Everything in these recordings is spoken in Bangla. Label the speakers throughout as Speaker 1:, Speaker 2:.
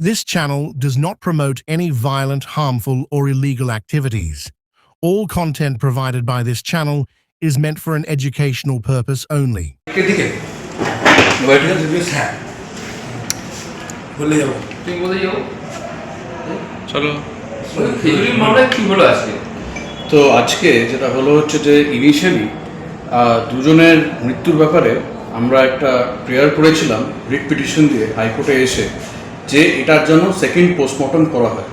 Speaker 1: This channel does not promote any violent, harmful, or illegal activities. All content provided by this channel is meant for an educational purpose only.
Speaker 2: হ্যাঁ
Speaker 3: তো আজকে যেটা হলো হচ্ছে যে ইনিশিয়ালি দুজনের মৃত্যুর ব্যাপারে আমরা একটা প্রেয়ার করেছিলাম রিট পিটিশন দিয়ে হাইকোর্টে এসে যে এটার জন্য সেকেন্ড পোস্টমর্টম করা হয়।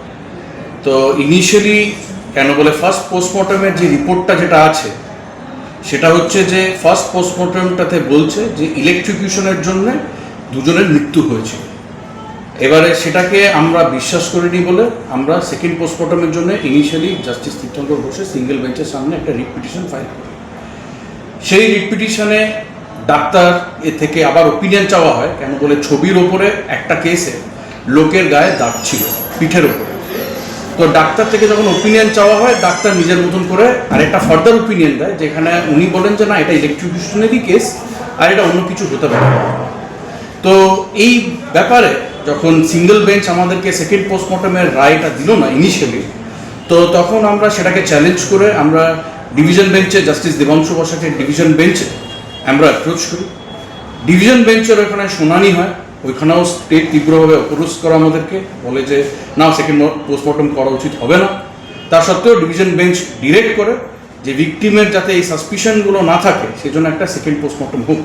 Speaker 3: তো ইনিশিয়ালি কেন বলে ফার্স্ট পোস্টমর্টমের যে রিপোর্টটা যেটা আছে, সেটা হচ্ছে যে ফার্স্ট পোস্টমর্টমটাতে বলছে যে ইলেকট্রিকিউশনের জন্য দুজনের মৃত্যু হয়েছে। এবারে সেটাকে আমরা বিশ্বাস করিনি বলে আমরা সেকেন্ড পোস্টমর্টমের জন্য ইনিশিয়ালি জাস্টিস তীর্থঙ্কর বসে সিঙ্গেল বেঞ্চের সামনে একটা রিট পিটিশন ফাইল করি। সেই রিট পিটিশনে ডাক্তার এ থেকে আবার ওপিনিয়ন চাওয়া হয়, কেন বলে ছবির ওপরে একটা কেসে লোকের গায়ে দাগ ছিল, পিঠের ওপরে তো ডাক্তার থেকে যখন ওপিনিয়ন চাওয়া হয়, ডাক্তার নিজের মতন করে আর একটা ফার্দার ওপিনিয়ন দেয়, যেখানে উনি বলেন যে, না, এটা ইলেকট্রিকিউশনেরই কেস আর এটা অন্য কিছু হতে পারে। তো এই ব্যাপারে যখন সিঙ্গেল বেঞ্চ আমাদেরকে সেকেন্ড পোস্টমর্টমের রায়টা দিল না ইনিশিয়ালি তো তখন আমরা সেটাকে চ্যালেঞ্জ করে আমরা ডিভিশন বেঞ্চে জাস্টিস দেবাংশু বসাকের ডিভিশন বেঞ্চে আমরা অ্যাপ্রোচ করি। ডিভিশন বেঞ্চের ওখানে শুনানি হয় ওইখানেও স্টেট তীব্রভাবে অপরোধ করে আমাদেরকে। বলে যে, না সেকেন্ড পোস্টমর্টম করা উচিত হবে না। তা সত্ত্বেও ডিভিশন বেঞ্চ ডিরেক্ট করে যে ভিকটিমের যাতে এই সাসপিশনগুলো না থাকে, সেজন্য একটা সেকেন্ড পোস্টমর্টম হোক।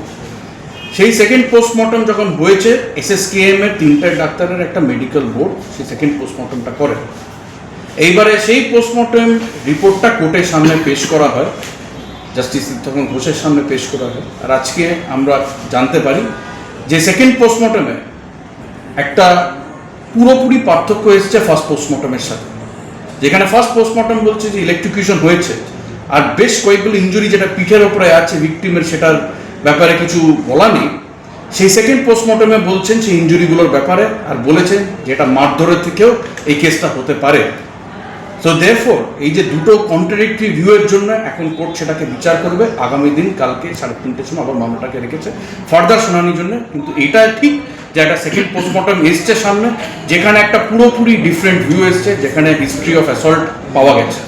Speaker 3: সেই সেকেন্ড পোস্টমর্টম যখন হয়েছে এসএসকেএম এর তিনটে ডাক্তারের একটা মেডিকেল বোর্ড সেই সেকেন্ড পোস্টমর্টমটা করে। এইবারে সেই পোস্টমর্টম রিপোর্টটা কোর্টের সামনে পেশ করা হয় জাস্টিস তখন ঘোষের সামনে পেশ করা হয়। আর আজকে আমরা জানতে পারি যে সেকেন্ড পোস্টমর্টমে একটা পুরোপুরি পার্থক্য এসছে ফার্স্ট পোস্টমর্টমের সাথে। যেখানে ফার্স্ট পোস্টমর্টম বলছে যে ইলেকট্রিকিউশন হয়েছে, আর বেশ কয়েকগুলো ইঞ্জুরি যেটা পিঠের ওপরে আছে ভিকটিমের সেটার ব্যাপারে কিছু বলা নেই। সেই সেকেন্ড পোস্টমর্টমে বলছেন সেই ইঞ্জুরিগুলোর ব্যাপারে, আর বলেছেন যে এটা মারধরের থেকেও এই কেসটা হতে পারে। সো দেরফোর এই যে দুটো কন্ট্রাডিক্টরি ভিউয়ের জন্য এখন কোর্ট সেটাকে বিচার করবে। আগামী দিন, কালকে সাড়ে তিনটের সময় আবার মামলাটাকে রেখেছে। ফার্দার শুনানির জন্য। কিন্তু এটা ঠিক যে একটা সেকেন্ড পোস্টমর্টম এসছে সামনে, যেখানে একটা পুরোপুরি ডিফারেন্ট ভিউ এসছে, যেখানে হিস্ট্রি অফ অ্যাসল্ট পাওয়া গেছে।